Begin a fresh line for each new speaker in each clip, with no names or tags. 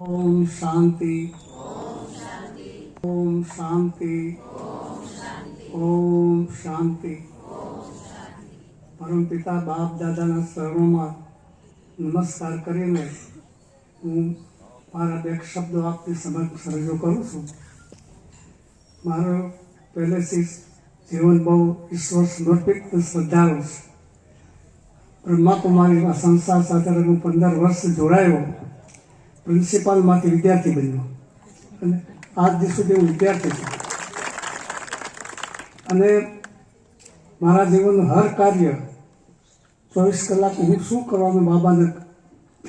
ઓમ શાંતિ. ઓમ શાંતિ. ઓમ શાંતિ. પરમ પિતા બાપ દાદાના શરણોમાં નમસ્કાર કરીને હું મારા બે શબ્દો આપતી સમક્ષ રજૂ કરું છું. મારો પહેલેથી જીવન બહુ ઈશ્વર સમર્પિત શ્રદ્ધાળુ છે. બ્રહ્માકુમારીના સંસાર સાથે હું પંદર વર્ષ જોડાયો. પ્રિન્સિપાલમાંથી વિદ્યાર્થી બન્યો. અને આજ દિવસ સુધી હું વિદ્યાર્થી છું. અને મારા જીવનનું હર કાર્ય ચોવીસ કલાક હું શું કરવાનું બાબાને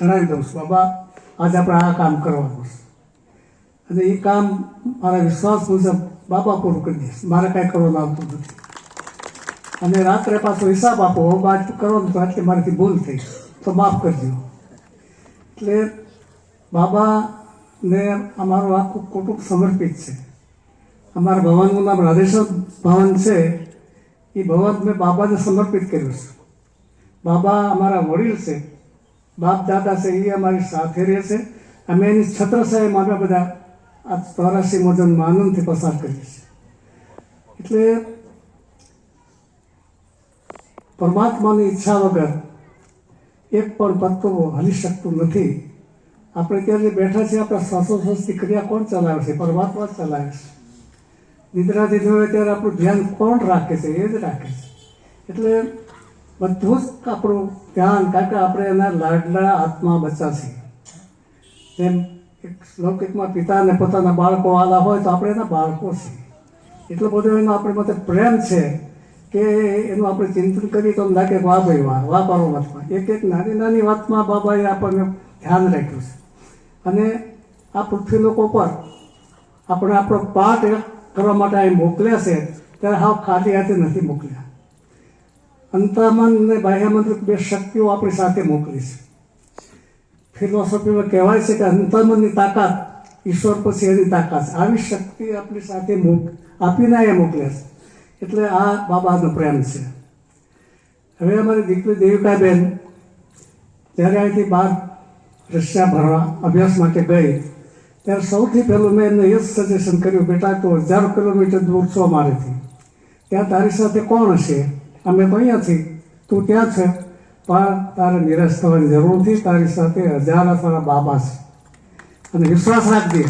જણાવી દઉં છું. બાબા, આજે આપણે આ કામ કરવાનું છે. અને એ કામ મારા વિશ્વાસ મુજબ બાબા પૂરું કરી દઈશ. મારે કાંઈ કરવાનું આવતું નથી. અને રાત્રે પાછો હિસાબ આપો. હવે કરવાનું તો આટલી મારાથી ભૂલ થઈ. તો માફ કરજો. એટલે બાબાને અમારું આખું કુટુંબ સમર્પિત છે. અમારા ભવનનું નામ રાધેશ્વર ભવન છે. એ ભવન મેં બાબાને સમર્પિત કર્યું છે. બાબા અમારા વડીલ છે. બાપ દાદા છે, એ અમારી સાથે રહે છે. અમે એની છત્રછાયામાં અમે બધા આ ચોરાસી મોજનમાં આનંદથી પસાર કરીએ છીએ. એટલે પરમાત્માની ઈચ્છા વગર એક પણ પત્તો હલી શકતું નથી. આપણે ત્યારે બેઠા છીએ, આપણા શ્વાસોશ્વાસની ક્રિયા કોણ ચલાવે છે? પરમાત્મા જ ચલાવે છે. નિદ્રાથી જોઈએ ત્યારે આપણું ધ્યાન કોણ રાખે છે? એ જ રાખે છે. એટલે બધું જ આપણું ધ્યાન, કારણ કે આપણે એના લાડલા આત્મા બચ્ચા છીએ. જેમ એક લૌકિકમાં પિતા અને પોતાના બાળકો આલા હોય તો આપણે એના બાળકો છીએ. એટલો બધો એનો આપણે માટે પ્રેમ છે કે એનું આપણે ચિંતન કરીએ તો એમ લાગે વાહ ભાઈ, વાહ વાહ વાતમાં એક એક નાની નાની વાતમાં બાબાએ આપણને ધ્યાન રાખ્યું છે. અને આ પૃથ્વી લોકો પર આપણે આપણો પાઠ કરવા માટે અહીં મોકલ્યા છે, ત્યારે હાવ ખાલી હાથે નથી મોકલ્યા. અંતરમન અને બાહ્યમંત્ર બે શક્તિઓ આપણી સાથે મોકલી છે. ફિલોસોફીમાં કહેવાય છે કે અંતર્મનની તાકાત ઈશ્વર પછી એની તાકાત છે. આવી શક્તિ આપણી સાથે મોક, આપીને એ મોકલે છે. એટલે આ બાબાનો પ્રેમ છે. હવે અમારી દીકરી દેવિકાબેન, જ્યારે અહીંથી બહાર રશિયા ભરવા અભ્યાસ માટે ગઈ ત્યારે સૌથી પહેલું મેં એમને એ જ સજેશન કર્યું બેટા તો હજારો કિલોમીટર દૂર છો મારેથી ત્યાં તારી સાથે કોણ હશે અમે તો અહીંયાથી તું ત્યાં છે પણ તારે નિરાશ થવાની જરૂર નથી તારી સાથે હજાર તારા બાબા છે અને વિશ્વાસ રાખજે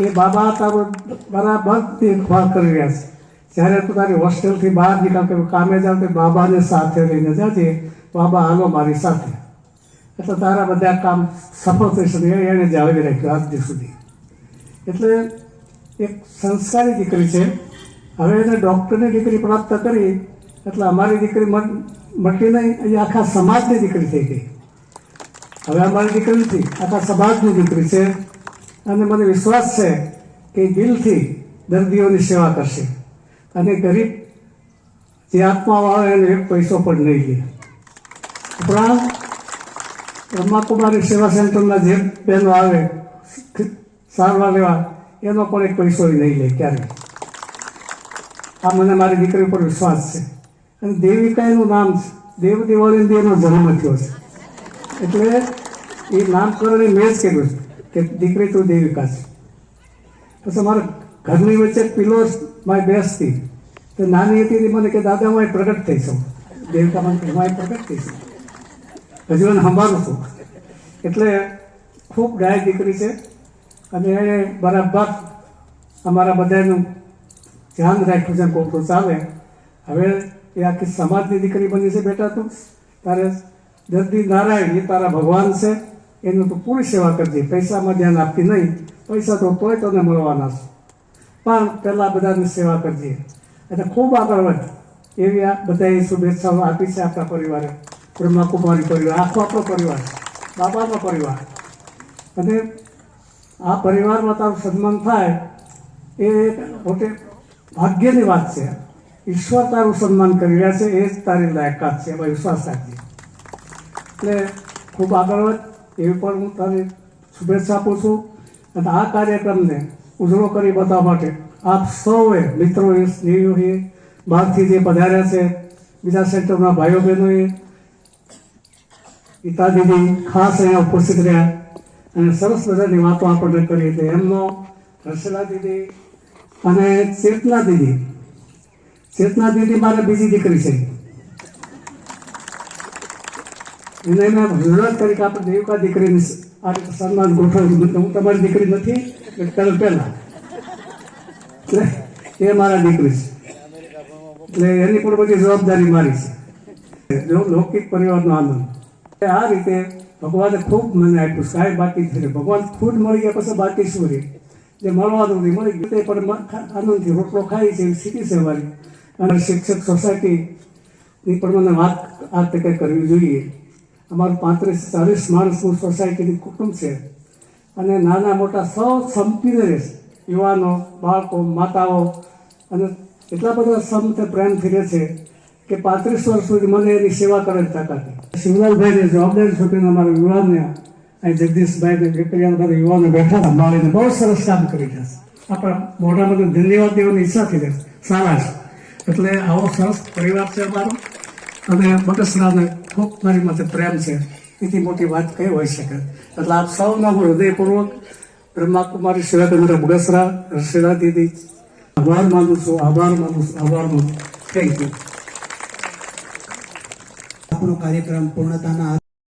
એ બાબા તારો બરાબર દેખભાળ કરી રહ્યા છે જ્યારે તું તારી હોસ્ટેલથી બહાર નીકળ કે કામે જાવ તે બાબાને સાથે લઈને જાજે બાબા હાલો મારી સાથે એટલે તારા બધા કામ સફળ થઈ શકે. એણે જાળવી રાખ્યું આજ દિવસ સુધી. એટલે એક સંસ્કારી દીકરી છે. હવે એને ડૉક્ટરની દીકરી પ્રાપ્ત કરી, એટલે અમારી દીકરી મટ- નહીં એ આખા સમાજની દીકરી થઈ ગઈ. હવે અમારી દીકરી નથી, આખા સમાજની દીકરી છે. અને મને વિશ્વાસ છે કે દિલથી દર્દીઓની સેવા કરશે. અને ગરીબ જે આત્માઓ આવે એને એક પૈસો પણ નહીં લે. ઉપરાંત બ્રહ્માકુમારી સેવા સેન્ટરના જે બહેનો આવે સારવાર લેવા, એનો પણ એક પૈસો નહીં લે ક્યારે? આ મને મારી દીકરી પર વિશ્વાસ છે. અને દેવિકાનું નામ છે. દેવ દિવાળી એનો જન્મ થયો છે. એટલે એ નામકરણે મેં જ કર્યું છે કે દીકરી તું દેવિકા છે. પછી અમારા ઘરની વચ્ચે પિલો મારી બેસતી તો નાની હતી મને કે, દાદા, હું પ્રગટ થઈ છું દેવિકા મને હું પ્રગટ થઈ છું હજુ એને સંભાળું છું. એટલે ખૂબ ગાય દીકરી છે અને એ બરાબર અમારા બધાનું ધ્યાન રાખ્યું છે કોક ચાલે હવે એ આખી સમાજની દીકરી બની છે બેટા તું. તારે દર્દી નારાયણ, એ તારા ભગવાન છે. એનું તું પૂરી સેવા કરજે. પૈસામાં ધ્યાન આપતી નહીં. પૈસા તો તોય તને મળવાના છે. પણ પહેલાં બધાની સેવા કરજે. એટલે ખૂબ આગળ વધ. એવી આ બધાએ શુભેચ્છાઓ આપી છે આપણા પરિવારે. બ્રહ્માકુમારી પરિવાર, આખો આપણો પરિવાર, બાબાનો પરિવાર. અને આ પરિવારમાં તારું સન્માન થાય એ પોતે ભાગ્યની વાત છે. ઈશ્વર તારું સન્માન કરી રહ્યા છે, એ જ તારી લાયકાત છે, એમાં વિશ્વાસ રાખજે. એટલે ખૂબ આગળ વધ એવી પણ હું તારી શુભેચ્છા આપું છું. અને આ કાર્યક્રમને ઉજળો કરી બતાવવા માટે આપ સૌએ મિત્રોએ સ્નેહીઓએ બહારથી જે પધાર્યા છે, બીજા સેન્ટરના ભાઈઓ બહેનોએ પિતા દીદી ખાસ અહીંયા ઉપસ્થિત રહ્યા અને સરસ મજાની વાતો આપણને કરી હતી. એમનો હર્ષલા દીદી અને ચેતના દીદી. ચેતના દીદી મારે બીજી દીકરી છે. એને મેં રજૂઆત કરી આપણે દેવકા દીકરીને આ રીતે સન્માન ગોઠવ્યું હું તમારી દીકરી નથી, એટલે પહેલા. એટલે એ મારા દીકરી છે. એટલે એની પણ બધી જવાબદારી મારી છે. લૌકિક પરિવારનો આનંદ. આ રીતે ભગવાને ખૂબ મને આપ્યું. સાહેબ, બાકી થઈ ભગવાન ખુદ મળી ગયા પછી બાકી શું રે જે મળવાનું નહીં મળી ગયું. તે પણ આનંદથી રોટલો ખાઈ છે સ્થિતિ છે અને શિક્ષક સોસાયટીની પણ મને વાત, આ તકે કરવી જોઈએ. અમારું પાંત્રીસ, ચાલીસ માણસનું સોસાયટીની કુટુંબ છે. અને નાના મોટા સૌ સંપીને રહે છે યુવાનો, બાળકો, માતાઓ અને એટલા બધા સંત પ્રેમથી રહે છે કે પાંત્રીસ વર્ષ સુધી મને એની સેવા કરેલ તાકાત શિવલાલભાઈને જવાબદારી સોંપીને અમારા યુવાનને અહીં જગદીશભાઈને બધા યુવાનો બેઠા હતા, મળીને બહુ સરસ કામ કરી રહ્યા છે. આપણા મોઢામાં ધન્યવાદ દેવાની ઈચ્છા થઈ જાય સારા છે. એટલે આવો સરસ પરિવાર છે અમારો. અને બટસરાને ખૂબ મારી માટે પ્રેમ છે. એથી મોટી વાત કઈ હોઈ શકે. એટલે આપ સૌના હું હૃદયપૂર્વક બ્રહ્માકુમારી સેવા કેન્દ્ર બગસરા રસીલા દીદી. આભાર માનું છું, આભાર માનું છું, આભાર માનું થેન્ક યુ
આપણો કાર્યક્રમ પૂર્ણતાના